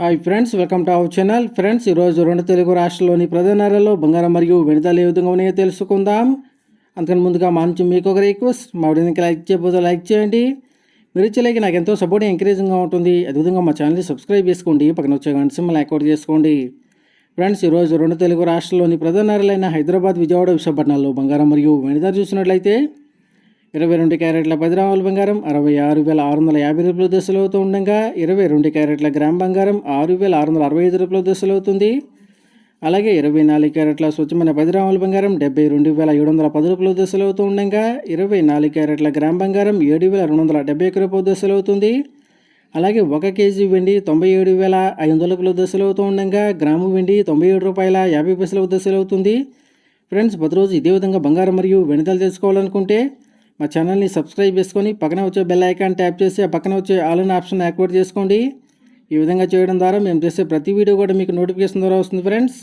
Hi friends welcome to our channel friends ఈరోజు రెండు తెలుగు రాష్ట్రాల్లోని ప్రధాన నగరాల్లో బంగారం మరియు వెనుదలు ఏ విధంగా ఉన్నాయో తెలుసుకుందాం. అందుకని ముందుగా మా నుంచి మీకు ఒక రిక్వెస్ట్ మా వీడియోకి లైక్ చేయబోతే లైక్ చేయండి. మీరు ఇచ్చేలాగి నాకు ఎంతో సపోర్ట్ ఎంకరేజింగ్గా ఉంటుంది. అదేవిధంగా మా ఛానల్ని సబ్స్క్రైబ్ చేసుకోండి. పక్కన వచ్చే గంట సింబల్ యాక్టివేట్ చేసుకోండి. ఫ్రెండ్స్ ఈరోజు రెండు తెలుగు రాష్ట్రాల్లోని ప్రధాన నగరాలైన హైదరాబాద్ విజయవాడ విశాఖపట్నాల్లో బంగారం మరియు వెనుదలు చూసినట్లయితే ఇరవై రెండు క్యారెట్ల పది గ్రాముల బంగారం అరవై ఆరు వేల ఆరు వందల యాభై రూపాయల దశలు అవుతూ ఉండగా ఇరవై రెండు క్యారెట్ల గ్రామ్ బంగారం ఆరు వేల ఆరు వందల అరవై ఐదు రూపాయల దశలు అవుతుంది. అలాగే ఇరవై నాలుగు క్యారెట్ల స్వచ్ఛమైన పది గ్రాముల బంగారం డెబ్బై రెండు వేల ఏడు వందల పది రూపాయల దశలు అవుతూ ఉండగా ఇరవై నాలుగు క్యారెట్ల గ్రామ్ బంగారం ఏడు వేల రెండు వందల డెబ్బై ఒక రూపాయల దశలు అవుతుంది. అలాగే ఒక కేజీ వెండి తొంభై ఏడు వేల ఐదు వందల రూపాయల దశలు అవుతూ ఉండగా గ్రాము వెండి తొంభై ఏడు రూపాయల యాభై పైసల దశలు అవుతుంది. ఫ్రెండ్స్ ప్రతిరోజు ఇదే విధంగా బంగారం మరియు వెనుదలు తెలుసుకోవాలనుకుంటే మా ఛానల్ని సబ్స్క్రైబ్ చేసుకొని పక్కన వచ్చే బెల్ ఐకాన్ ట్యాప్ చేసి ఆ పక్కన వచ్చే ఆల్ ఆప్షన్ యాక్టివేట్ చేసుకోండి. ఈ విధంగా చేయడం ద్వారా మేము చేసే ప్రతి వీడియో కూడా మీకు నోటిఫికేషన్ ద్వారా వస్తుంది ఫ్రెండ్స్